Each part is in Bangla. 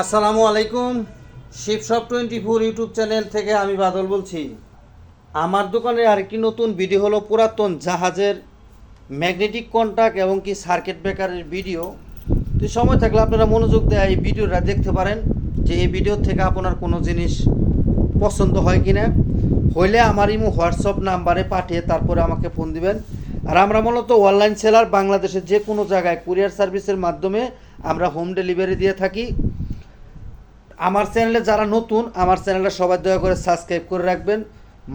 আসসালামু আলাইকুম। শিবশপ টোয়েন্টি ফোর ইউটিউব চ্যানেল থেকে আমি বাদল বলছি। আমার দোকানে আরেকটি নতুন ভিডিও হলো পুরাতন জাহাজের ম্যাগনেটিক কন্ট্যাক্ট এবং কি সার্কিট ব্রেকারের ভিডিও। তো সময় থাকলে আপনারা মনোযোগ দেয় এই ভিডিওটা দেখতে পারেন যে এই ভিডিও থেকে আপনার কোনো জিনিস পছন্দ হয় কি না হইলে আমার ইমো, হোয়াটসঅ্যাপ নাম্বারে পাঠিয়ে তারপরে আমাকে ফোন দিবেন। আর আমরা মূলত অনলাইন সেলার বাংলাদেশের যে কোনো জায়গায় কুরিয়ার সার্ভিসের মাধ্যমে আমরা হোম ডেলিভারি দিয়ে থাকি। আমার চ্যানেলে যারা নতুন, আমার চ্যানেলটা সবাই দয়া করে সাবস্ক্রাইব করে রাখবেন।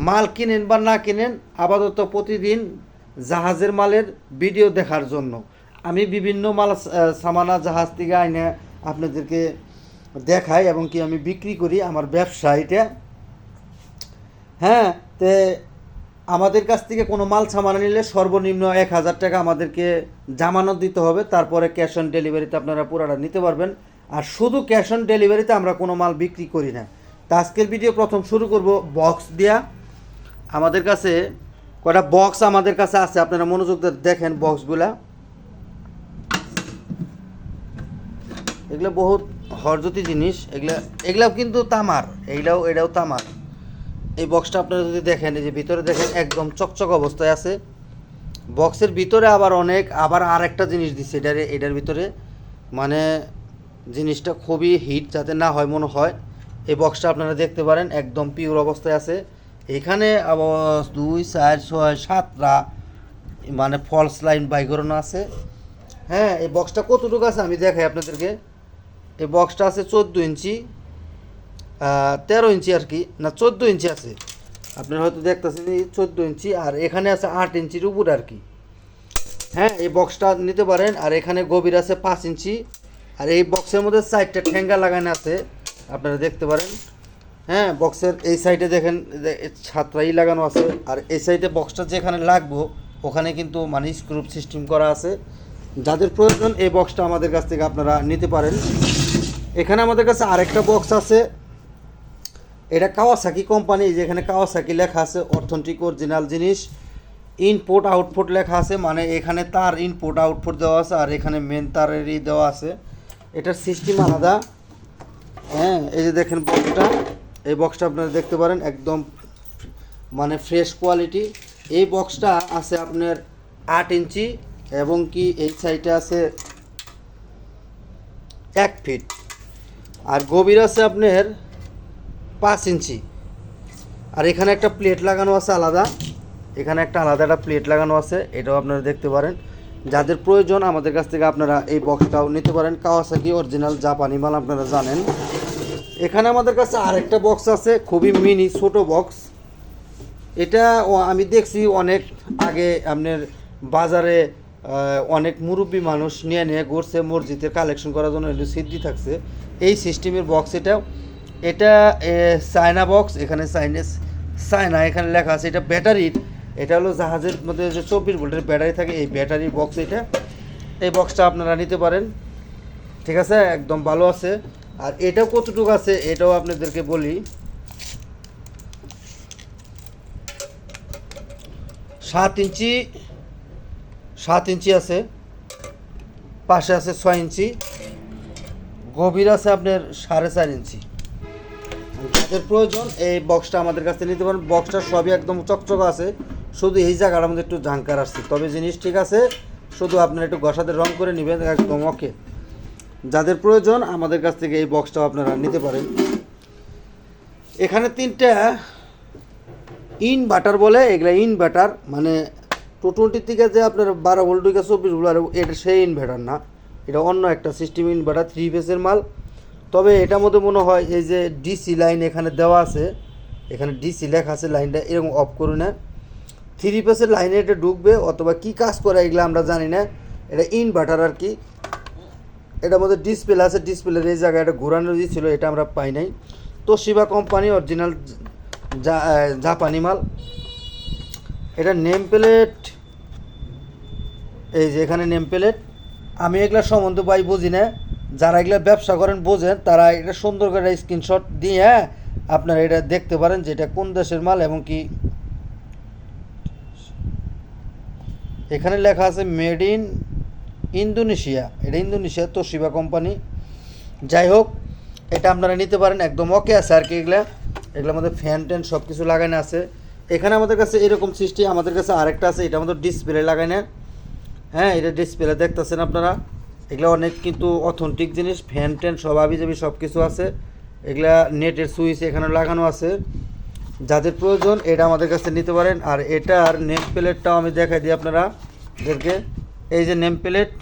মাল কিনেন বা না কিনেন, আপাতত প্রতিদিন জাহাজের মালের ভিডিও দেখার জন্য। আমি বিভিন্ন মাল সামানা, জাহাজ থেকে আইনে আপনাদেরকে দেখাই এবং কি আমি বিক্রি করি আমার ব্যবসা এটা হ্যাঁ তে আমাদের কাছ থেকে কোনো মাল সামানা নিলে সর্বনিম্ন এক হাজার টাকা আমাদেরকে জামানত দিতে হবে। তারপরে ক্যাশ অন ডেলিভারিতে আপনারা পুরোটা নিতে পারবেন। আর শুধু ক্যাশ অন ডেলিভারিতে আমরা কোনো মাল বিক্রি করি না। তা আজকের ভিডিও প্রথম শুরু করব, বক্স দিয়া। আমাদের কাছে কয়টা বক্স আমাদের কাছে আছে, আপনারা মনোযোগ দেখেন বক্সগুলা। এগুলো বহুত হরজতি জিনিস, এগুলা, এগুলাও কিন্তু তামার, এইটাও, এটাও তামার। এই বক্সটা আপনারা যদি দেখেন, এই যে ভিতরে দেখেন একদম চকচক অবস্থায় আছে। বক্সের ভিতরে আবার অনেক, আবার আর একটা জিনিস দিচ্ছে এটার এটার ভিতরে। মানে জিনিসটা খুবই হিট যাতে না হয় মনে হয়। এই বক্সটা আপনারা দেখতে পারেন, একদম পিওর অবস্থায় আছে। এখানে দুই, চার, ছয়, সাতটা মানে ফলস লাইন বাই করানো আছে। হ্যাঁ এই বক্সটা কতটুকু আছে আমি দেখাই আপনাদেরকে। এই বক্সটা আছে চোদ্দ ইঞ্চি তেরো ইঞ্চি আর কি, না চোদ্দ ইঞ্চি আছে। আপনারা হয়তো দেখতেছেন চোদ্দ ইঞ্চি, আর এখানে আছে আট ইঞ্চির উপর আর কি। হ্যাঁ এই বক্সটা নিতে পারেন, আর এখানে গভীর আছে পাঁচ ইঞ্চি। আর এই বক্সের মধ্যে চারটা ঠেঙ্গা লাগানো আছে, আপনারা দেখতে পারেন। হ্যাঁ বক্সের এই সাইডে দেখেন ছাত্রাই লাগানো আছে। আর এই সাইডে বক্সটা যেখানে লাগবো, ওখানে কিন্তু মানে স্ক্রুপ সিস্টেম করা আছে। যাদের প্রয়োজন, এই বক্সটা আমাদের কাছ থেকে আপনারা নিতে পারেন। এখানে আমাদের কাছে আরেকটা বক্স আছে। এটা কাওয়াসাকি কোম্পানি যেখানে কাওয়াসাকি লেখা আছে অর্থনৈতিক অরিজিনাল জিনিস। ইনপুট আউটপুট লেখা আছে মানে এখানে তার ইনপুট আউটপুট দেওয়া আছে, আর এখানে মেন তারেরই দেওয়া আছে। এটার সিস্টেম আলাদা। হ্যাঁ এই যে দেখেন বক্সটা এই বক্সটা আপনারা দেখতে পারেন, একদম মানে ফ্রেশ কোয়ালিটি এই বক্সটা আছে আপনার আট ইঞ্চি এবং কি এই সাইডে আছে এক ফিট আর গভীর আছে আপনার পাঁচ ইঞ্চি। আর এখানে একটা প্লেট লাগানো আছে আলাদা। এখানে একটা আলাদা একটা প্লেট লাগানো আছে, এটাও আপনারা দেখতে পারেন। যাদের প্রয়োজন আমাদের কাছ থেকে আপনারা এই বক্সটাও নিতে পারেন। কাওয়াসাকি অরিজিনাল জাপানি মাল আপনারা জানেন। এখানে আমাদের কাছে আরেকটা বক্স আছে, খুবই মিনি, ছোট বক্স এটা আমি দেখছি অনেক আগে আপনার বাজারে অনেক মুরব্বী মানুষ নিয়ে নিয়ে ঘুরছে, মসজিদের কালেকশন করার জন্য একটু সিদ্ধি থাকছে। এই সিস্টেমের বক্স এটা। এটা চায়না বক্স এখানে চাইনিজ চায়না এখানে লেখা আছে, এটা ব্যাটারির এটা হলো জাহাজের মধ্যে যে চব্বিশ ভোল্টের ব্যাটারি থাকে, এই ব্যাটারির বক্স এটা। এই বক্সটা আপনারা নিতে পারেন। ঠিক আছে? একদম ভালো আছে। আর এটাও কতটুকু আছে, এটাও আপনাদেরকে বলি। সাত ইঞ্চি সাত ইঞ্চি আছে। পাশে আছে ছয় ইঞ্চি। গভীর আছে আপনার সাড়ে চার ইঞ্চি। যাদের প্রয়োজন, এই বক্সটা আমাদের কাছ নিতে পারেন। বক্সটা সবই একদম চকচক আছে। শুধু এই জায়গাটার মধ্যে একটু ঝাঙ্কার আসছে। তবে জিনিস ঠিক আছে, শুধু আপনারা একটু গসাতে রং করে নেবেন, একদম ওকে যাদের প্রয়োজন, আমাদের কাছ থেকে এই বক্সটাও আপনারা নিতে পারেন। এখানে তিনটা ইনভার্টার বলে, এগুলা ইনভার্টার মানে টু টোয়েন্টির থেকে যে আপনার বারো ভোল্ট থেকে চব্বিশ ভোল্ট এটা সেই ইনভার্টার না। এটা অন্য একটা সিস্টেম ইনভার্টার থ্রি ফেসের মাল। তবে এটার মধ্যে মনে হয় এই যে ডিসি লাইন এখানে দেওয়া আছে, এখানে ডিসি লেখা আছে লাইনটা এরকম অফ করুন না। থ্রি ফেসের লাইনে এটা ঢুকবে অথবা কি কাজ করে এগুলো আমরা জানি না। এটা ইনভার্টার আর কি। এটার মধ্যে ডিসপ্লে আছে ডিসপ্লের এই জায়গায় এটা ঘোরানো ছিল এটা আমরা পাই নাই। তো শিবা কোম্পানি অরিজিনাল জাপানি মাল। এটা নেম প্লেট এই যে এখানে নেম প্লেট আমি এগুলা সম্বন্ধে পাই বুঝি না। যারা এগুলা ব্যবসা করেন বোঝেন তারা এটা সুন্দর করে স্ক্রিনশট দিয়ে হ্যাঁ, আপনারা এটা দেখতে পারেন যে এটা কোন দেশের মাল এবং কি এখানে লেখা আছে মেড ইন ইন্দোনেশিয়া। এটা ইন্দোনেশিয়া তোশিবা কোম্পানি। যাই হোক, এটা আপনারা নিতে পারেন একদম ওকে আছে আর কি এগুলা। এগুলোর মধ্যে ফ্যান ট্যান সব কিছু লাগানো আছে। এখানে আমাদের কাছে এরকম সৃষ্টি, আমাদের কাছে আরেকটা আছে, এটা আমাদের ডিসপ্লে লাগানো। হ্যাঁ এটা ডিসপ্লে দেখতেছেন আপনারা। এগুলো অনেক কিন্তু অথেন্টিক জিনিস, ফ্যান ট্যান সব আবিজাবি সব কিছু আছে। এগুলা নেটের সুইচ এখানে লাগানো আছে। যাদের প্রয়োজন, এটা আমাদের কাছে নিতে পারেন। আর এটার নেম প্লেটটাও আমি দেখাই দিই আপনারা এদেরকে এই যে নেম প্লেট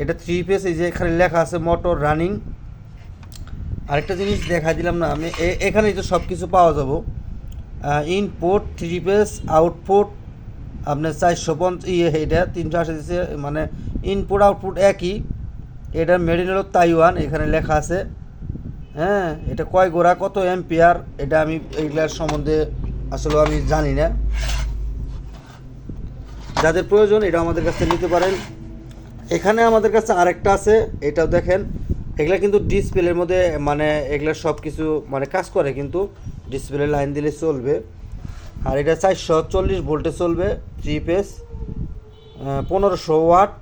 এটা থ্রি পিস এই যে এখানে লেখা আছে মোটর রানিং আরেকটা জিনিস দেখা দিলাম না, আমি এ- এখানেই তো সব কিছু পাওয়া যাব। ইনপুট থ্রি পেস আউটপুট আপনার চারশো পঞ্চ ইয়ে এটা তিনশো আশি মানে ইনপুট আউটপুট একই। এটার মেডিন হলো তাইওয়ান এখানে লেখা আছে। হ্যাঁ এটা কয় গোড়া, কত এম্পিয়ার এটা আমি এইগুলার সম্বন্ধে আসলে আমি জানি না। যাদের প্রয়োজন, এটা আমাদের কাছে নিতে পারেন। এখানে আমাদের কাছে আরেকটা আছে, এটাও দেখেন। এগুলা কিন্তু ডিসপ্লের মধ্যে মানে এগুলা সব কিছু মানে কাজ করে কিন্তু। ডিসপ্লে লাইন দিলে চলবে। আর এটা চারশো চল্লিশ ভোল্টে চলবে থ্রি পেস পনেরোশো ওয়াট।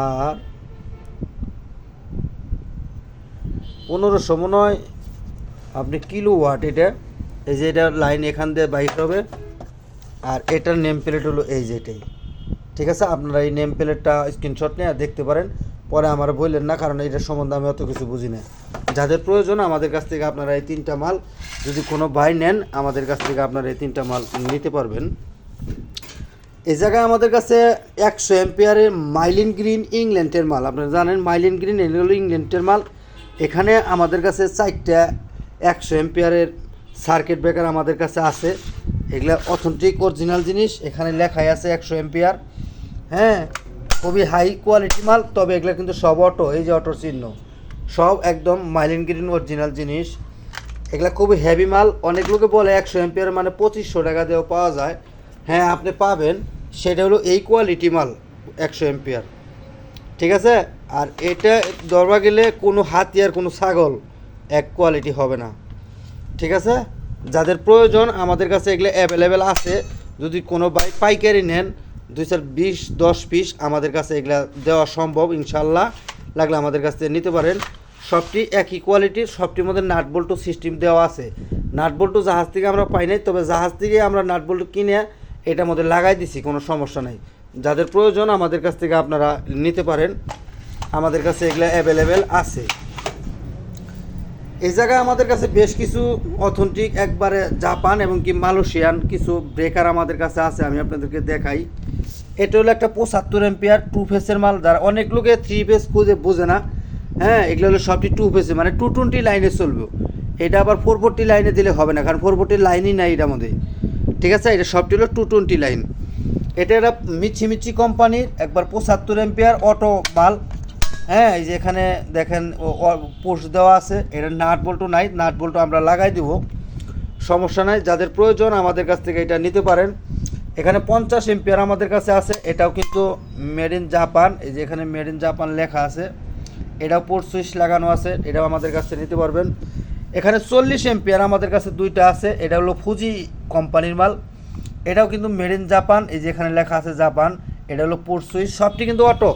আর পনেরোশো মনে আপনি কিলো ওয়াট এটা? এই যে এটা লাইন এখান দিয়ে বাইক হবে। আর এটার নেম প্লেট হলো এই যে এটাই। ঠিক আছে? আপনারা এই নেম প্লেটটা স্ক্রিনশট নিয়ে দেখতে পারেন। পরে আমার বললেন, না, কারণ এটার সম্বন্ধে আমি অত কিছু বুঝি না। যাদের প্রয়োজন, আমাদের কাছ থেকে আপনারা এই তিনটা মাল যদি কোনো ভাই নেন, আমাদের কাছ থেকে আপনারা এই তিনটা মাল নিতে পারবেন। এই জায়গায় আমাদের কাছে একশো এম্পিয়ারের মাইলিন গ্রিন ইংল্যান্ডের মাল। আপনারা জানেন, মাইলিন গ্রিন এগুলো ইংল্যান্ডের মাল। এখানে আমাদের কাছে চারটা একশো এম্পিয়ারের সার্কিট ব্রেকার আমাদের কাছে আছে। এগুলা অথেন্টিক অরিজিনাল জিনিস। এখানে লেখাই আছে একশো এম্পিয়ার। হ্যাঁ খুবই হাই কোয়ালিটি মাল, তবে এগুলো কিন্তু সব অটো এই যে অটোর চিহ্ন। সব একদম মাইলিন গ্রিন অরিজিনাল জিনিস। এগুলা খুবই হেভি মাল। অনেক লোকে বলে একশো এম্পিয়ার মানে পঁচিশশো টাকা দিয়েও পাওয়া যায়। হ্যাঁ আপনি পাবেন। সেটা হলো এই কোয়ালিটি মাল, একশো এম্পিয়ার। ঠিক আছে? আর এটা ধরবা গেলে কোনো হাতিয়ার, কোনো ছাগল এক কোয়ালিটি হবে না। ঠিক আছে? যাদের প্রয়োজন, আমাদের কাছে এগুলো অ্যাভেলেবেল আছে। যদি কোনো বাইক পাইকারি নেন, দুই চার বিশ, দশ পিস আমাদের কাছে এগুলা দেওয়া সম্ভব, ইনশাল্লাহ। লাগলে আমাদের কাছ থেকে নিতে পারেন। সবটি একই কোয়ালিটির সবটির মধ্যে নাট বল্টু সিস্টেম দেওয়া আছে। নাট বল্টু জাহাজ থেকে আমরা পাই নাই, তবে জাহাজ থেকে আমরা নাট বল্টু কিনে এটার মধ্যে লাগাই দিছি, কোনো সমস্যা নাই। যাদের প্রয়োজন আমাদের কাছ থেকে আপনারা নিতে পারেন, আমাদের কাছে এগুলো অ্যাভেলেবেল আছে। এই জায়গায় আমাদের কাছে বেশ কিছু অথেন্টিক একবারে জাপান এবং কি মালয়েশিয়ান কিছু ব্রেকার আমাদের কাছে আছে, আমি আপনাদেরকে দেখাই। এটা হলো একটা পঁচাত্তর এম্পিয়ার টু ফেসের মাল, যারা অনেক লোকে থ্রি ফেস খুঁজে বোঝে না। হ্যাঁ এগুলো হলো সবটি টু ফেসে মানে টু টোয়েন্টি লাইনে চলবে। এটা আবার ফোর ফোরটি লাইনে দিলে হবে না, কারণ ফোর ফোরটি লাইনই নাই এটার মধ্যে। ঠিক আছে, এটা সবটি হলো টু টোয়েন্টি লাইন এটা একটা মিচ্ছি মিচ্ছি কোম্পানির, একবার পঁচাত্তর এম্পিয়ার অটো মাল। হ্যাঁ এই যে এখানে দেখেন পোস্ট দেওয়া আছে। এটা নাট বল্টু নাই, নাট বল্টু আমরা লাগাই দিব। সমস্যা নাই, যাদের প্রয়োজন আমাদের কাছ থেকে এটা নিতে পারেন। এখানে পঞ্চাশ এম্পিয়ার আমাদের কাছে আছে, এটাও কিন্তু মেড ইন জাপান এই যে এখানে মেড ইন জাপান লেখা আছে। এটাও পোর্ট সুইচ লাগানো আছে, এটাও আমাদের কাছে নিতে পারবেন। এখানে চল্লিশ এম্পিয়ার আমাদের কাছে দুইটা আছে, এটা হলো ফুজি কোম্পানির মাল। এটাও কিন্তু মেড ইন জাপান এই যে এখানে লেখা আছে জাপান এটা হলো পোর্ট সুইচ সবটি কিন্তু অটো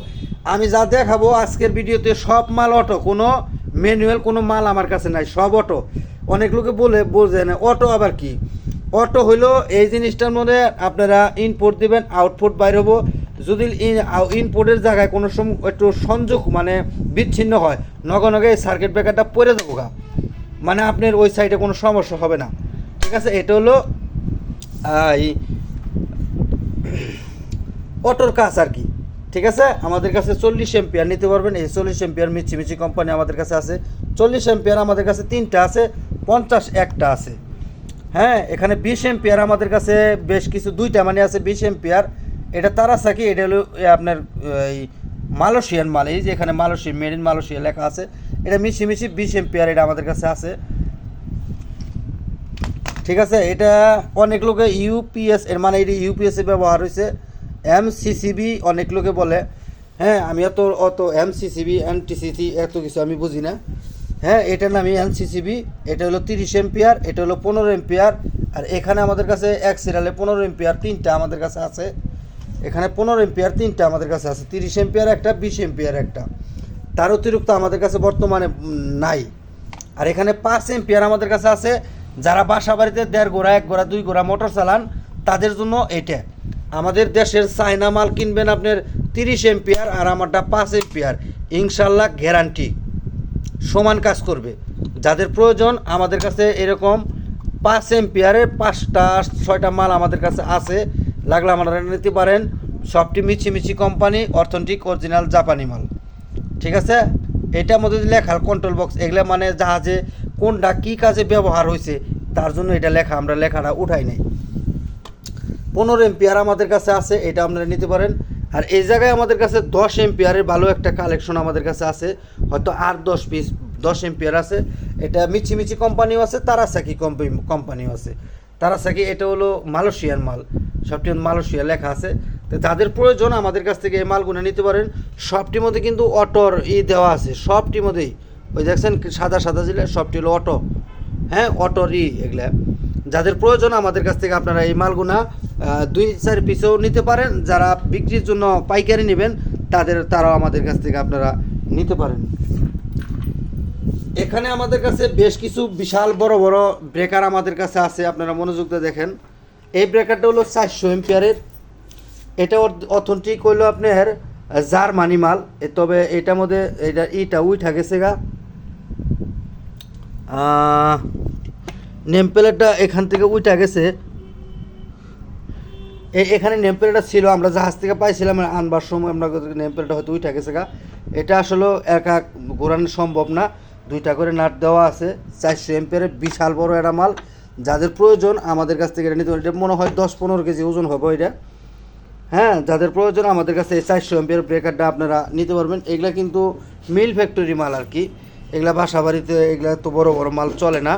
আমি যা দেখাবো আজকের ভিডিওতে সব মাল অটো কোনো ম্যানুয়াল কোনো মাল আমার কাছে নাই, সব অটো অনেক লোকে বলে, বোঝে না অটো আবার কি? অটো হইল এই জিনিসটার মধ্যে আপনারা ইনপুট দিবেন আউটপুট বাইর হব। যদি ইনপুটের জায়গায় কোনো সময় একটু সংযোগ মানে বিচ্ছিন্ন হয়, নগে নগে সার্কিট ব্রেকারটা পরে দেবো গা। মানে আপনার ওই সাইডে কোনো সমস্যা হবে না। ঠিক আছে, এটা হলো এই অটোর কাজ আর কি। ঠিক আছে? আমাদের কাছে চল্লিশ এম্পিয়ার নিতে পারবেন। এই চল্লিশ এম্পিয়ার মিচি কোম্পানি আমাদের কাছে আছে। চল্লিশ এম্পিয়ার আমাদের কাছে তিনটা আছে, পঞ্চাশ একটা আছে। হ্যাঁ এখানে বিশ এম্পিয়ার আমাদের কাছে বেশ কিছু, দুইটা মানে আছে বিশ এম্পিয়ার এটা তারাসাকি, এটা হলো আপনার, এই মালয়েশিয়ান মাল। এই যে এখানে মালয়েশিয়া মেড ইন মালয়েশিয়া লেখা আছে। এটা মিশি মিশি বিশ এম্পিয়ার এটা আমাদের কাছে আছে। ঠিক আছে? এটা অনেক লোকে ইউপিএস এর মানে এটা ইউপিএস এ ব্যবহার হয়েছে এমসিসিবি অনেক লোকে বলে। হ্যাঁ আমি এত, অত এমসিসিবি এনটিসিসি এত কিছু আমি বুঝি না। হ্যাঁ এটার নামই এনসিসিবি এটা হলো তিরিশ এম্পিয়ার, এটা হলো পনেরো এম্পিয়ার, আর এখানে আমাদের কাছে এক সিরিয়ালে পনেরো এম্পিয়ার তিনটা আমাদের কাছে আছে। এখানে পনেরো এম্পিয়ার তিনটা আমাদের কাছে আছে, তিরিশ এম্পিয়ার একটা, বিশ এম্পিয়ার একটা। তার অতিরিক্ত আমাদের কাছে বর্তমানে নাই। আর এখানে পাঁচ এম্পিয়ার আমাদের কাছে আছে যারা বাসা বাড়িতে দেড় গোড়া, এক গোড়া, দুই গোড়া মোটর চালান, তাদের জন্য এটা আমাদের দেশের চায়না মাল কিনবেন আপনার তিরিশ এম্পিয়ার আর আমারটা পাঁচ এম্পিয়ার। ইনশাল্লাহ গ্যারান্টি। সমান কাজ করবে। যাদের প্রয়োজন, আমাদের কাছে এরকম পাঁচ এম্পিয়ারের পাঁচটা, ছয়টা মাল আমাদের কাছে আছে। লাগলে আপনারা নিতে পারেন। সবটি মিছি মিছি কোম্পানি অর্থনৈতিক অরিজিনাল জাপানি মাল। ঠিক আছে? এটার মধ্যে লেখা কন্ট্রোল বক্স এগুলো মানে জাহাজে কোনটা কী কাজে ব্যবহার হয়েছে তার জন্য এটা লেখা, আমরা লেখাটা উঠাই নাই। পনেরো এম্পিয়ার আমাদের কাছে আছে, এটা আপনারা নিতে পারেন। আর এই জায়গায় আমাদের কাছে দশ এম্পিয়ারের ভালো একটা কালেকশন আমাদের কাছে আছে। হয়তো আর দশ পিস, দশ এম্পিয়ার আছে। এটা মিছি মিছি কোম্পানিও আছে তারাসাকি কোম্পানিও আছে। তারাসাকি এটা হলো মালয়েশিয়ার মাল। সবটি মালয়েশিয়া লেখা আছে। তো যাদের প্রয়োজন আমাদের কাছ থেকে এই মালগুলো নিতে পারেন। সবটির মধ্যে কিন্তু অটোর ই দেওয়া আছে। সবটির মধ্যেই ওই দেখছেন সাদা সাদা জিলে সবটি হলো অটো। হ্যাঁ অটোর ই এগুলা। যাদের প্রয়োজন আমাদের কাছ থেকে আপনারা এই মালগুনা দুই চার পিসেও নিতে পারেন। যারা বিক্রির জন্য পাইকারি নেবেন, তাদের, তারাও আমাদের কাছ থেকে আপনারা নিতে পারেন। এখানে আমাদের কাছে বেশ কিছু বিশাল বড় বড় ব্রেকার আমাদের কাছে আছে, আপনারা মনোযোগ দিয়ে দেখেন। এই ব্রেকারটা হলো চারশো এম্পিয়ারের এটা অথেন্টিক হইল আপনার জার্মানি মাল। তবে এটার মধ্যে, এটা ইটা উইঠা গেছে গা। নেম প্লেটটা এখান থেকে উইটা গেছে। এখানে নেম প্লেটটা ছিল, আমরা জাহাজ থেকে পাইছিলাম আনবার সময় আমরা নেম প্লেটটা হয়তো উইটা গেছে গা। এটা আসলে একা ঘোরানো সম্ভব না, দুইটা করে নাট দেওয়া আছে, চারশো এম্পের বিশাল বড় একটা মাল। যাদের প্রয়োজন, আমাদের কাছ থেকে এটা নিতে এটা মনে হয় দশ পনেরো কেজি ওজন হবে এটা। হ্যাঁ যাদের প্রয়োজন, আমাদের কাছে এই চারশো এম্পিয়ার ব্রেকারটা আপনারা নিতে পারবেন। এগুলা কিন্তু মিল ফ্যাক্টরি মাল আর কি। এগুলা বাসা বাড়িতে, এগুলা তো বড় বড় মাল চলে না।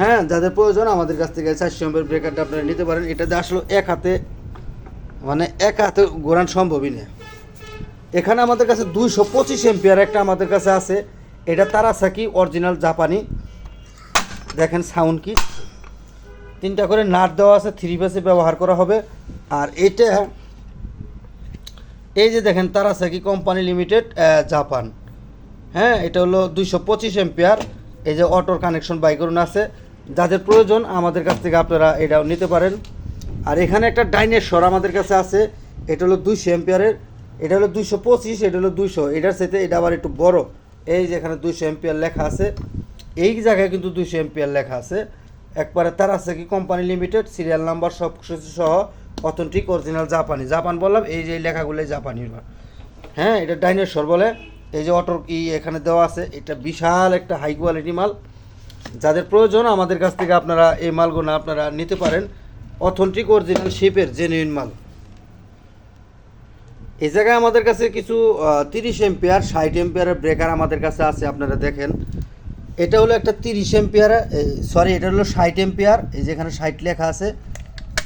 হ্যাঁ যাদের প্রয়োজন, আমাদের কাছ থেকে চারশো এম্পিয়ার ব্রেকারটা আপনারা নিতে পারেন। এটাতে আসলে এক হাতে মানে এক হাতে ঘোরান সম্ভবই না। এখানে আমাদের কাছে দুইশো পঁচিশ এম্পিয়ার একটা আমাদের কাছে আছে। এটা তারাসাকি অরিজিনাল জাপানি। দেখেন সাউন্ড কি। তিনটা করে নাট দেওয়া আছে থ্রি পেসে ব্যবহার করা হবে। আর এটা, এই যে দেখেন তারাসাকি কোম্পানি লিমিটেড জাপান। হ্যাঁ এটা হলো দুইশো পঁচিশ এম্পিয়ার এই যে অটোর কানেকশন বাইকরুন আছে। যাদের প্রয়োজন আমাদের কাছ থেকে আপনারা এটাও নিতে পারেন। আর এখানে একটা ডাইনেশ্বর আমাদের কাছে আছে। এটা হলো দুইশো এম্পিয়ারের এটা হলো দুইশো পঁচিশ, এটা হলো দুইশো। এটার সাথে এটা আবার একটু বড়। এই যে এখানে দুইশো এম্পিয়ার লেখা আছে। এই জায়গায় কিন্তু দুইশো এম্পিয়ার লেখা আছে। একবারে তার আছে কি কোম্পানি লিমিটেড সিরিয়াল নাম্বার সব কিছু সহ অথেন্টিক অরিজিনাল জাপানি জাপান বললাম, এই যে লেখাগুলো জাপানি হ্যাঁ এটা ডাইনোসর বলে। এই যে অটোর ই এখানে দেওয়া আছে, এটা বিশাল একটা হাই কোয়ালিটি মাল। যাদের প্রয়োজন, আমাদের কাছ থেকে আপনারা এই মালগুলো আপনারা নিতে পারেন। অথেন্টিক অরিজিনাল শেপের জেনুইন মাল। এই জায়গায় আমাদের কাছে কিছু তিরিশ এম্পিয়ার ষাট এম্পিয়ারের ব্রেকার আমাদের কাছে আছে, আপনারা দেখেন। এটা হলো একটা তিরিশ এম্পিয়ার সরি এটা হলো ষাট এম্পিয়ার এই যেখানে ষাট লেখা আছে।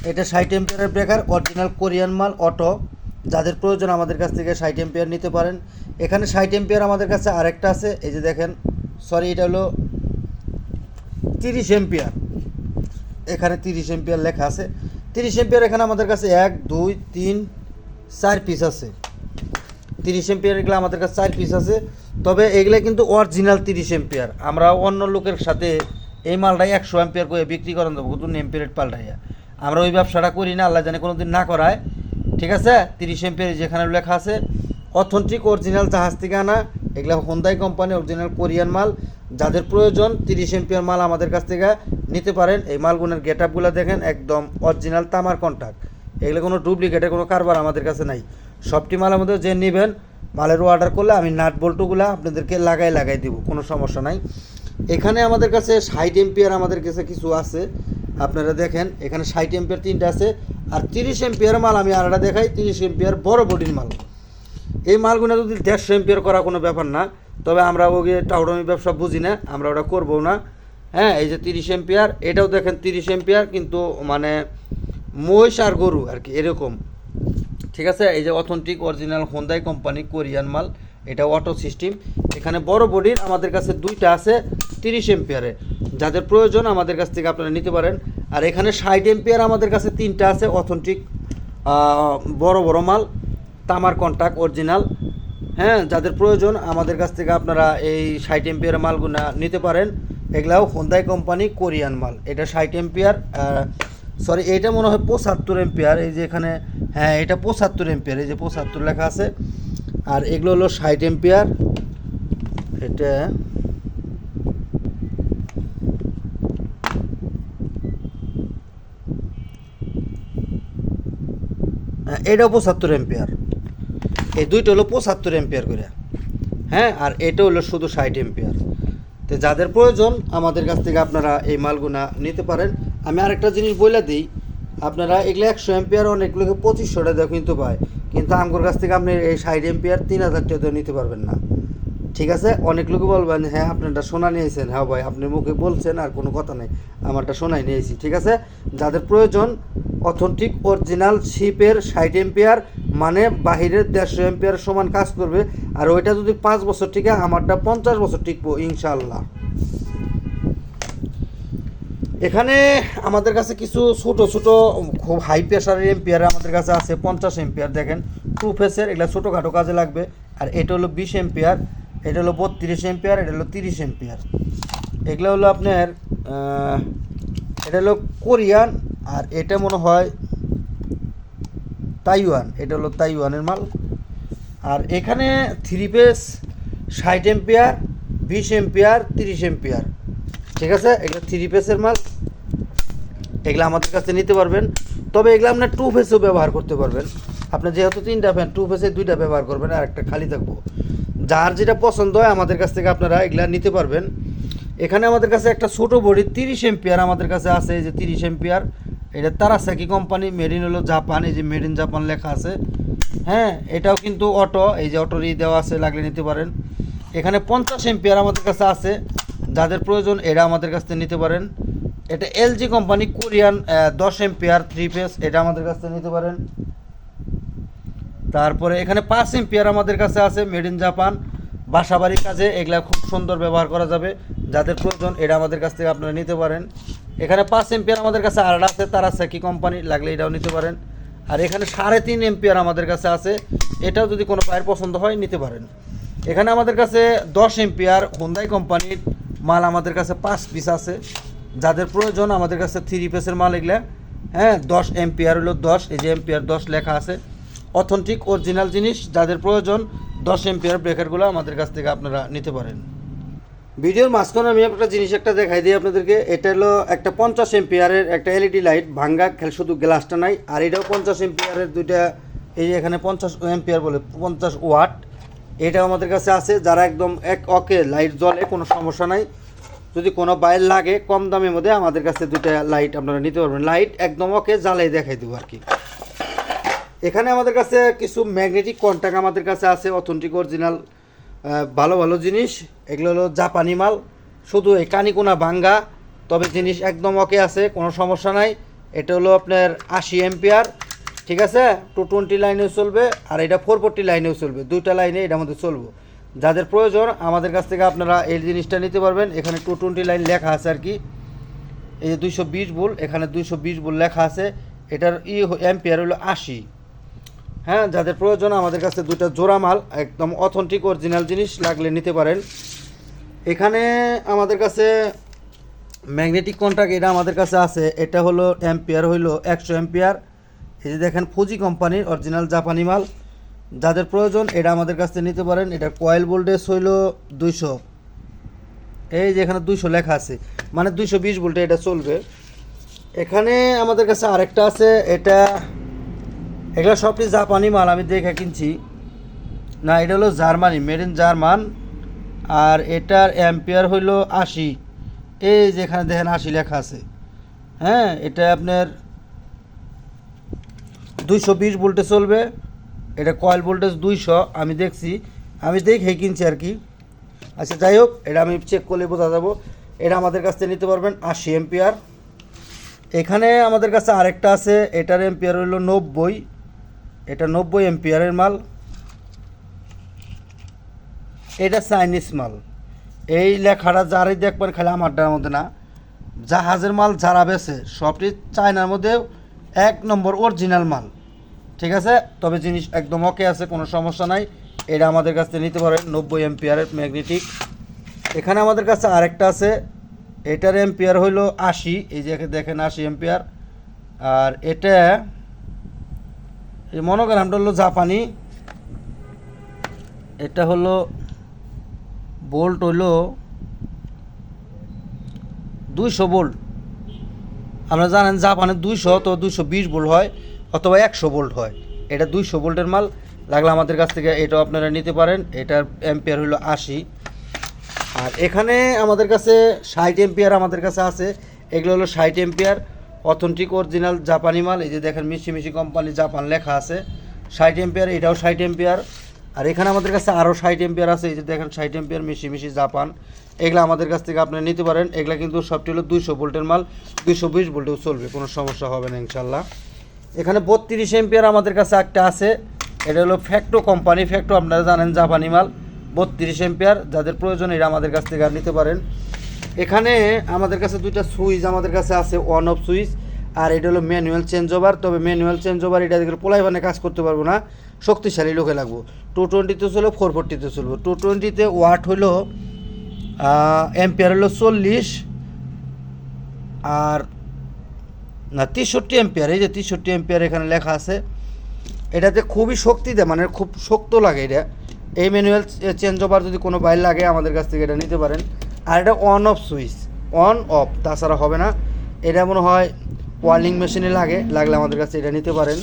এটা ষাট এম্পিয়ারের ব্রেকার অরিজিনাল কোরিয়ান মাল অটো যাদের প্রয়োজন, আমাদের কাছ থেকে ষাট এম্পিয়ার নিতে পারেন। এখানে ষাট এম্পিয়ার আমাদের কাছে আরেকটা আছে, এই যে দেখেন সরি এটা হলো তিরিশ এম্পিয়ার এখানে তিরিশ এম্পিয়ার লেখা আছে। তিরিশ এম্পিয়ার এখানে আমাদের কাছে এক, দুই, তিন, চার পিস আছে। তিরিশ এম্পিয়ার এগুলো আমাদের কাছে চার পিস আছে। তবে এগুলো কিন্তু অরিজিনাল তিরিশ এম্পিয়ার আমরা অন্য লোকের সাথে এই মালটাই একশো এম্পিয়ার করে বিক্রি করেন দেবো কিন্তু নেম প্লেট পাল্টাইয়া। আমরা ওই ব্যবসাটা করি না, আল্লাহ জানে কোনো দিন না করায়। ঠিক আছে? তিরিশ এম্পিয়ার যেখানে লেখা আছে অথেন্টিক অরিজিনাল জাহাজ থেকে আনা। এগুলো হোন্দাই কোম্পানি অরিজিনাল কোরিয়ান মাল। যাদের প্রয়োজন, তিরিশ এম্পিয়ার মাল আমাদের কাছ থেকে নিতে পারেন। এই মালগুলোর গেট আপগুলো দেখেন, একদম অরিজিনাল তামার কন্ট্যাক্ট এগুলো কোনো ডুপ্লিকেটের কোনো কারবার আমাদের কাছে নাই। সবটি মাল আমাদের যে নেবেন, মালের অর্ডার করলে আমি নাট বল্টুগুলো আপনাদেরকে লাগাই লাগাই দিব, কোনো সমস্যা নাই। এখানে আমাদের কাছে ষাট এম্পিয়ার আমাদের কাছে কিছু আছে। আপনারা দেখেন, এখানে ষাট এম্পিয়ার তিনটা আছে। আর তিরিশ এম্পিয়ার মাল আমি আরেকটা দেখাই, তিরিশ এম্পিয়ার বড় বডির মাল। এই মালগুলো যদি দেড়শো এম্পিয়ার করা কোনো ব্যাপার না, তবে আমরা ওই টাউডমি ব্যবসা বুঝি না, আমরা ওটা করব না। হ্যাঁ এই যে তিরিশ এম্পিয়ার, এটাও দেখেন তিরিশ এম্পিয়ার, কিন্তু মানে মহিষ আর গরু আর কি, এরকম। ঠিক আছে, এই যে authentic original Hyundai company Korean মাল, এটা অটো সিস্টেম এখানে বড় বডির আমাদের কাছে দুইটা আছে তিরিশ এম্পিয়ারে। যাদের প্রয়োজন আমাদের কাছ থেকে আপনারা নিতে পারেন। আর এখানে ষাট এম্পিয়ার আমাদের কাছে তিনটা আছে অথেন্টিক বড় বড় মাল। তামার কন্টাক্ট অরিজিনাল হ্যাঁ যাদের প্রয়োজন আমাদের কাছ থেকে আপনারা এই ষাট এম্পিয়ার মালগুনা নিতে পারেন। এগুলাও হোন্দাই কোম্পানি কোরিয়ান মাল। এটা ষাট এম্পিয়ার সরি এটা মনে হয় পঁচাত্তর এম্পিয়ার এই যে এখানে হ্যাঁ এটা পঁচাত্তর এম্পিয়ার এই যে পঁচাত্তর লেখা আছে। আর এগুলো হলো ষাট এম্পিয়ার এটা হ্যাঁ, এটাও পঁচাত্তর এম্পিয়ার এই দুইটা হলো পঁচাত্তর এম্পিয়ার করে। হ্যাঁ আর এটা হলো শুধু ষাট এম্পিয়ার তো যাদের প্রয়োজন, আমাদের কাছ থেকে আপনারা এই মালগুনা নিতে পারেন। আমি আরেকটা জিনিস বলে দিই, আপনারা এগুলো একশো এম্পিয়ার অনেকগুলোকে পঁচিশশো টাকা কিন্তু পায়। কিন্তু আমার কাছ থেকে আপনি এই ষাট এম্পিয়ার তিন হাজার টাকা নিতে পারবেন না। ঠিক আছে? অনেক লোকে বলবেন হ্যাঁ আপনারটা সোনা নিয়েছেন। হ্যাঁ ভাই, আপনি মুখে বলছেন, আর কোনো কথা নেই। আমারটা সোনাই নিয়েছি, ঠিক আছে? যাদের প্রয়োজন, অথেন্টিক, অরিজিনাল শিপের ষাট এম্পিয়ার মানে বাহিরের দেড়শো এম্পিয়ার সমান কাজ করবে। আর ওইটা যদি পাঁচ বছর টিকে আমারটা পঞ্চাশ বছর টিকবো ইনশাল্লাহ এখানে আমাদের কাছে কিছু ছোট ছোট, খুব হাই প্রেশারের এম্পিয়ার আমাদের কাছে আছে, পঞ্চাশ এম্পিয়ার দেখেন। টু ফেসের এগুলো ছোটোখাটো কাজে লাগবে। আর এটা হলো বিশ এম্পিয়ার এটা হলো বত্রিশ এম্পিয়ার এটা হলো তিরিশ এম্পিয়ার এগুলো হলো আপনার এটা হলো কোরিয়ান, আর এটা মনে হয় তাইওয়ান, এটা হলো তাইওয়ানের মাল। আর এখানে থ্রি পেস ষাট এম্পিয়ার বিশ এম্পিয়ার তিরিশ এম্পিয়ার ঠিক আছে? এগুলো থ্রি পেসের মাল। এগুলো আমাদের কাছে নিতে পারবেন। তবে এগুলো আপনার টু ফেসও ব্যবহার করতে পারবেন। আপনি যেহেতু তিনটা ফ্যান টু ফেসে দুইটা ব্যবহার করবেন, আর একটা খালি থাকব। যার যেটা পছন্দ হয় আমাদের কাছ থেকে আপনারা এগুলা নিতে পারবেন। এখানে আমাদের কাছে একটা ছোটো বডি, তিরিশ এম্পিয়ার আমাদের কাছে আছে যে তিরিশ এম্পিয়ার এটা তারাসাকি কোম্পানি মেড ইন হলো জাপান এই যে মেড ইন জাপান লেখা আছে। হ্যাঁ এটাও কিন্তু অটো এই যে অটোরই দেওয়া আছে, লাগলে নিতে পারেন। এখানে পঞ্চাশ এম্পিয়ার আমাদের কাছে আছে। যাদের প্রয়োজন, এরা আমাদের কাছ থেকে নিতে পারেন। এটা এলজি কোম্পানি কোরিয়ান দশ এম্পিয়ার থ্রি পেস এটা আমাদের কাছ থেকে নিতে পারেন। তারপরে এখানে পাঁচ এম্পিয়ার আমাদের কাছে আছে মেড ইন জাপান বাসাবাড়ির কাজে এগুলা খুব সুন্দর ব্যবহার করা যাবে। যাদের প্রয়োজন এটা আমাদের কাছ থেকে আপনারা নিতে পারেন। এখানে পাঁচ এম্পিয়ার আমাদের কাছে আর আছে, তারা সেকি কোম্পানি লাগলে এটাও নিতে পারেন। আর এখানে সাড়ে তিন এম্পিয়ার আমাদের কাছে আছে, এটাও যদি কোনো পায়ের পছন্দ হয় নিতে পারেন। এখানে আমাদের কাছে দশ এম্পিয়ার হোন্দাই কোম্পানির মাল আমাদের কাছে পাঁচ পিস আছে। যাদের প্রয়োজন আমাদের কাছে থ্রি পিসের মাল এগুলা। হ্যাঁ দশ এম্পিয়ার হলো দশ, এই যে এম্পিয়ার দশ লেখা আছে। অথেন্টিক অরিজিনাল জিনিস, যাদের প্রয়োজন দশ এম্পিয়ার ব্রেকারগুলো আমাদের কাছ থেকে আপনারা নিতে পারেন। ভিডিওর মাঝখানে আমি একটা জিনিস একটা দেখাই দিই আপনাদেরকে। এটা হলো একটা পঞ্চাশ এম্পিয়ারের একটা এলইডি লাইট, ভাঙ্গা খেল, শুধু গ্লাসটা নাই। আর এটাও পঞ্চাশ এম্পিয়ারের দুইটা, এই এখানে পঞ্চাশ এম্পিয়ার বলে, পঞ্চাশ ওয়াট। এটা আমাদের কাছে আছে, যারা একদম এক অকে লাইট জ্বলে, কোনো সমস্যা নাই। যদি কোনো বাইর লাগে কম দামের মধ্যে, আমাদের কাছে দুইটা লাইট আপনারা নিতে পারবেন। লাইট একদম ওকে জ্বালাই দেখাই দেবো আর কি। এখানে আমাদের কাছে কিছু ম্যাগনেটিক কন্ট্যাক্ট আমাদের কাছে আছে, অথেন্টিক, অরিজিনাল। ভালো ভালো জিনিস, এগুলো হলো জাপানি মাল। শুধু এই কানিকোনা ভাঙ্গা, তবে জিনিস একদম ওকে আছে, কোনো সমস্যা নাই। এটা হলো আপনার আশি এম্পিয়ার, ঠিক আছে? টু টোয়েন্টি লাইনেও চলবে, আর এটা ফোর ফোরটি লাইনেও চলবে। দুইটা লাইনে এটার মধ্যে চলবো। যাদের প্রয়োজন, আমাদের কাছ থেকে আপনারা এই জিনিসটা নিতে পারবেন। এখানে টু টোয়েন্টি লাইন লেখা আছে আর কি। এই যে দুইশো বিশ বুল এখানে দুইশো বিশ বুল লেখা আছে। এটার ই এম্পিয়ার হলো আশি। হ্যাঁ যাদের প্রয়োজন, আমাদের কাছে দুটো জোড়া মাল, একদম অথেন্টিক অরিজিনাল জিনিস লাগলে নিতে পারেন। এখানে আমাদের কাছে ম্যাগনেটিক কন্ট্রাক্ট এটা আমাদের কাছে আছে। এটা হলো অ্যাম্পিয়ার হইল একশো অ্যাম্পিয়ার এই যে দেখেন ফুজি কোম্পানির অরিজিনাল জাপানি মাল। যাদের প্রয়োজন, এটা আমাদের কাছে নিতে পারেন। এটা কয়েল ভোল্টেজ হইল দুইশো। এই যে এখানে দুইশো লেখা আছে। মানে দুইশো বিশ ভোল্টে এটা চলবে। এখানে আমাদের কাছে আরেকটা আছে। এটা এগুলো সবটি জাপানি মাল, আমি দেখে কিনছি। না, এটা হলো জার্মানি মেড ইন জার্মান। আর এটার অ্যাম্পিয়ার হইল আশি। এই যেখানে দেখেন আশি লেখা আছে। হ্যাঁ এটা আপনার দুইশো বিশ ভোল্টে চলবে। এটা কয়েল ভোল্টেজ দুইশো, আমি দেখছি। আমি দেখে কিনছি আর কি। আচ্ছা যাই হোক, এটা আমি চেক করলে বোঝা যাব। এটা আমাদের কাছ থেকে নিতে পারবেন আশি এম্পিয়ার এখানে আমাদের কাছে আরেকটা আছে, এটার এম্পিয়ার হইল নব্বই। এটা নব্বই এম্পিয়ারের মাল। এটা চাইনিজ মাল। এই লেখাটা যারাই দেখবেন খালি আমারটার মধ্যে না। জাহাজের মাল যারা বেছে, সবটি চায়নার মধ্যে এক নম্বর অরিজিনাল মাল। ঠিক আছে? তবে জিনিস একদম ওকে আছে, কোনো সমস্যা নাই। এটা আমাদের কাছ থেকে নিতে পারেন নব্বই এম্পিয়ারের ম্যাগনেটিক। এখানে আমাদের কাছে আরেকটা আছে। এটার এম্পিয়ার হইল আশি। এই যে দেখেন আশি এম্পিয়ার। আর এটা এই মনোগ্রামটা হলো জাপানি। এটা হলো বোল্ট হলো দুইশো বোল্ট। আপনারা জানেন জাপানের দুইশো তো দুইশো বিশ বোল্ট হয় অথবা একশো বোল্ট হয়। এটা দুইশো বোল্টের মাল, লাগলে আমাদের কাছ থেকে এটাও আপনারা নিতে পারেন। এটার এম্পিয়ার হলো আশি। আর এখানে আমাদের কাছে ষাট এম্পিয়ার আমাদের কাছে আছে। এগুলো হলো ষাট এম্পিয়ার অথেন্টিক অরিজিনাল জাপানি মাল, এই যে দেখেন মিশি মিশি কোম্পানি জাপান লেখা আছে। ষাট এম্পিয়ার এটাও ষাট এম্পিয়ার আর এখানে আমাদের কাছে আরও ষাট এম্পিয়ার আছে, এই যে দেখেন ষাট এম্পিয়ার মিশি মিশি জাপান। এগুলো আমাদের কাছ থেকে আপনি নিতে পারেন। এগুলো কিন্তু সবটি হলো দুইশো ভোল্টের মাল, দুইশো বিশ ভোল্টেও চলবে, কোনো সমস্যা হবে না ইনশাল্লাহ। এখানে বত্রিশ এম্পিয়ার আমাদের কাছে একটা আছে, এটা হলো ফ্যাক্টো কোম্পানি ফ্যাক্টো আপনারা জানেন জাপানি মাল। বত্রিশ এম্পিয়ার যাদের প্রয়োজন এটা আমাদের কাছ থেকে আর নিতে পারেন। এখানে আমাদের কাছে দুইটা সুইচ আমাদের কাছে আছে অন অফ সুইচ, আর এটা হলো ম্যানুয়াল চেঞ্জ ওভার তবে ম্যানুয়াল চেঞ্জ ওভার এটা দেখলে পোলাই বানে কাজ করতে পারব না, শক্তিশালী লোকে লাগবো। টু টোয়েন্টিতে চলবো ফোর ফোরটিতে চলবো টু টোয়েন্টিতে ওয়াট হলো এম্পিয়ার হলো চল্লিশ, আর না, তেষট্টি এম্পিয়ার এই যে তেষট্টি এম্পিয়ার এখানে লেখা আছে। এটাতে খুবই শক্তি দেয় মানে খুব শক্ত লাগে এটা। এই ম্যানুয়াল চেঞ্জ ওভার যদি কোনো বাইর লাগে, আমাদের কাছ থেকে এটা নিতে পারেন। আর এটা on off switch on off তাছাড়া হবে না। এটা মনে হয় ওয়ার্লিং মেশিনে লাগে, লাগলে আমাদের কাছে এটা নিতে পারেন।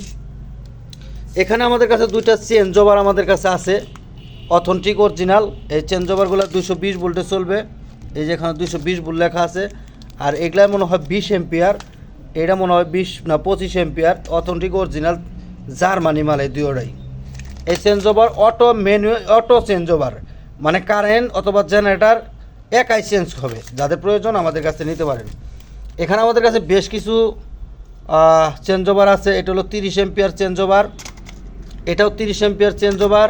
এখানে আমাদের কাছে দুইটা চেঞ্জ ওভার আমাদের কাছে আছে। অথেন্টিক অরিজিনাল এই চেঞ্জ ওভারগুলো দুশো বিশ ভোল্টে চলবে। এই যে এখানে দুশো বিশ ভোল্ট লেখা আছে। আর এগুলা মনে হয় বিশ এম্পিয়ার এটা মনে হয় বিশ না পঁচিশ এম্পিয়ার অথেন্টিক অরিজিনাল জার্মানি মাল এই দুয়োটাই এই change over auto menu auto change over মানে কারেন্ট অথবা জেনারেটার একাই চেঞ্জ হবে। যাদের প্রয়োজন আমাদের কাছে নিতে পারেন। এখানে আমাদের কাছে বেশ কিছু চেঞ্জ ওভার আছে। এটা হলো তিরিশ এম্পিয়ার চেঞ্জ ওভার এটাও তিরিশ এম্পিয়ার চেঞ্জ ওভার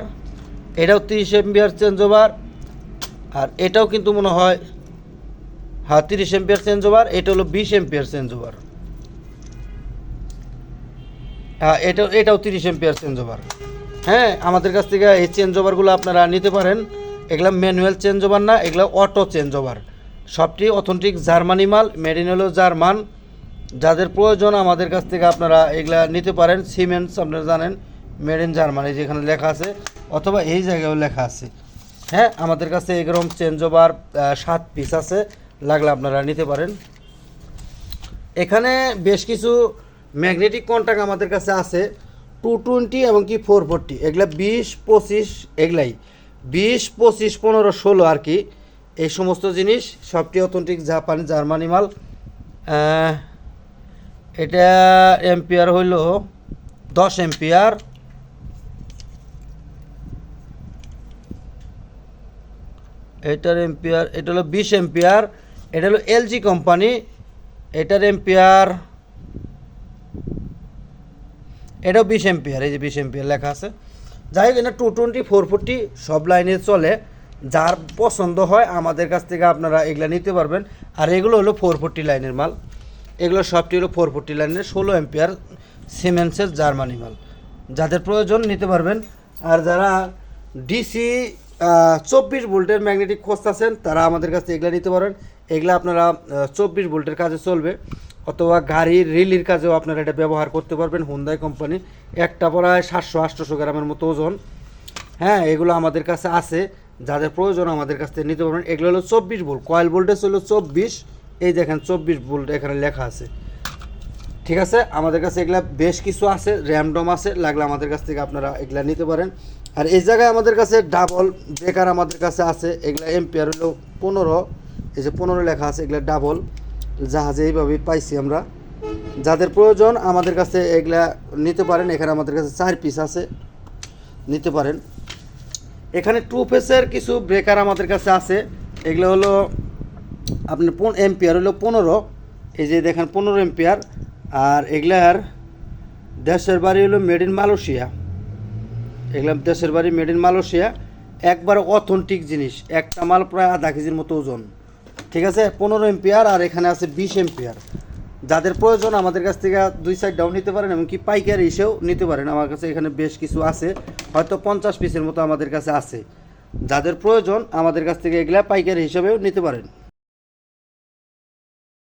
এটাও তিরিশ এম্পিয়ার চেঞ্জ ওভার আর এটাও কিন্তু মনে হয় হ্যাঁ তিরিশ এম্পিয়ার চেঞ্জ ওভার এটা হলো বিশ এম্পিয়ার চেঞ্জ ওভার হ্যাঁ এটাও এটাও তিরিশ এম্পিয়ার চেঞ্জ ওভার হ্যাঁ আমাদের কাছ থেকে এই চেঞ্জ ওভারগুলো আপনারা নিতে পারেন। এগুলো ম্যানুয়াল চেঞ্জ ওভার না, এগুলো অটো চেঞ্জ ওভার সবটি অথেন্টিক জার্মানি মাল মেড হলো জার্মান। যাদের প্রয়োজন আমাদের কাছ থেকে আপনারা এগুলা নিতে পারেন সিমেন্টস আপনারা জানেন মেড ইন জার্মানি যেখানে লেখা আছে, অথবা এই জায়গায়ও লেখা আছে। হ্যাঁ আমাদের কাছে এরকম চেঞ্জ ওভার সাত পিস আছে, লাগলে আপনারা নিতে পারেন। এখানে বেশ কিছু ম্যাগনেটিক কন্ট্যাক্ট আমাদের কাছে আছে টু টোয়েন্টি এবং কি ফোর ফোরটি এগুলা বিশ, পঁচিশ, এগুলাই। বিশ, পঁচিশ, পনেরো, ষোলো আর কি, এই সমস্ত জিনিস সবটি অথেন্টিক জাপানি জার্মানি মাল? এটা এম্পিয়ার হইল দশ এম্পিয়ার এটার এম্পিয়ার এটা হলো বিশ এম্পিয়ার এটা হলো এলজি কোম্পানি, এটার এম্পিয়ার এটাও বিশ এম্পিয়ার এই যে বিশ এম্পিয়ার লেখা আছে। যাই হোক এটা টু টোয়েন্টি ফোর ফোরটি সব লাইনে চলে। যার পছন্দ হয় আমাদের কাছ থেকে আপনারা এগুলো নিতে পারবেন। আর এগুলো হলো ফোর ফোরটি লাইনের মাল। এগুলো সবটি হলো ফোর ফোরটি লাইনের ষোলো এম্পিয়ার সিমেন্সের জার্মানি মাল। যাদের প্রয়োজন নিতে পারবেন। আর যারা ডিসি চব্বিশ ভোল্টের ম্যাগনেটিক খুঁজতেছেন তারা আমাদের কাছ থেকে এগুলো নিতে পারেন। এগুলো আপনারা চব্বিশ ভোল্টের কাজে চলবে। অথবা গাড়ির রিলির কাজেও আপনারা এটা ব্যবহার করতে পারবেন। হুন্দাই কোম্পানি একটা প্রায় সাতশো আটশোশো গ্রামের মতো ওজন। হ্যাঁ এগুলো আমাদের কাছে আছে। যাদের প্রয়োজন আমাদের কাছ থেকে নিতে পারবেন। এগুলো হলো চব্বিশ ভোল্ট কয়েল ভোল্টেজ হলো চব্বিশ। এই দেখেন চব্বিশ ভোল্ট এখানে লেখা আছে। ঠিক আছে? আমাদের কাছে এগুলা বেশ কিছু আছে। র্যামডম আছে। লাগলে আমাদের কাছ থেকে আপনারা এগুলা নিতে পারেন। আর এই জায়গায় আমাদের কাছে ডাবল ব্রেকার আমাদের কাছে আছে। এগুলা এম্পিয়ার হলো পনেরো। এই যে পনেরো লেখা আছে, এগুলা ডাবল জাহাজে এইভাবেই পাইছি আমরা। যাদের প্রয়োজন আমাদের কাছে এগুলা নিতে পারেন। এখানে আমাদের কাছে চার পিস আছে, নিতে পারেন। এখানে টু ফেসের কিছু ব্রেকার আমাদের কাছে আছে। এগুলো হলো আপনার পন এম্পিয়ার হলো পনেরো। এই যে দেখেন পনেরো এম্পিয়ার আর এগুলার দেশের বাড়ি হলো মেড ইন মালয়েশিয়া। এগুলা দেশের বাড়ি মেড ইন মালয়েশিয়া। একবার অথেন্টিক জিনিস। একটা মাল প্রায় আধা কেজির মতো ওজন। ঠিক আছে? পনেরো এম্পিয়ার আর এখানে আছে বিশ এম্পিয়ার যাদের প্রয়োজন আমাদের কাছ থেকে দুই সাইড ডাউন নিতে পারেন এমনকি পাইকারি এসেও নিতে পারেন। আমার কাছে এখানে বেশ কিছু আছে। হয়তো পঞ্চাশ পিসের মতো আমাদের কাছে আছে। যাদের প্রয়োজন আমাদের কাছ থেকে এগুলা পাইকারি হিসেবেও নিতে পারেন।